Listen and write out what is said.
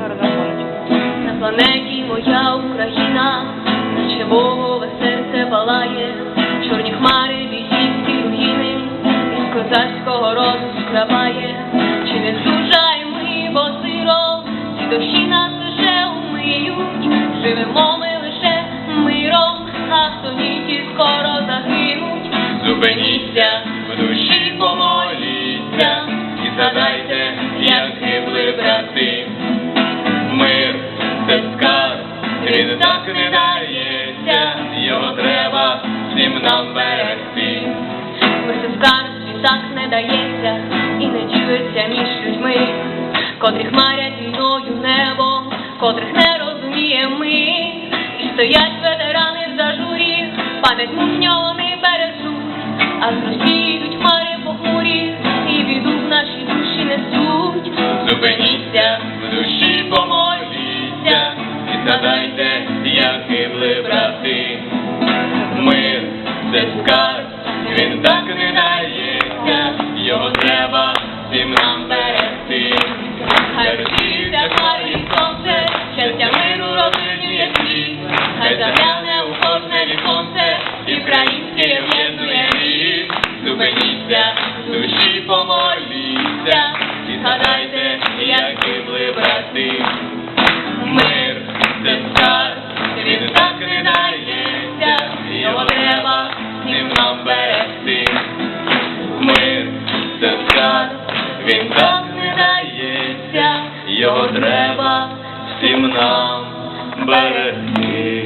На планеті моя Україна, наче Богове серце палає, чорні хмари військівські руїни, із козацького роду скраває, чи не зужаємо ми, бо сиро, ці душі нас лише умиють, живемо ми лише миром, а стоніті скоро загинуть. Зупиніться, в душі помоліться, і згадайте, він так не дається, його треба всім нам берегти. Це так не дається і не ділиться між людьми, котрі хмарять війною небо, котрих не розуміє ми, і стоять ветерани в зажурі, пам'ять мужньо вони бережуть, а зрозуміють хмари похмурі, і біду в наші душі несуть. Згадайте, як гибли брати. Мир це скарб, він так не дається, його треба всім нам берегти. Хай розсіються хмари і сонце, щастя миру розлює світ, хай загляне у кожне віконце, і українське об'єднує рік. Зупиніться, душі помоліться, і згадайте, як гибли брати. Всім нам берегти. Мир це скарб, він так не дається, його треба всім нам берегти.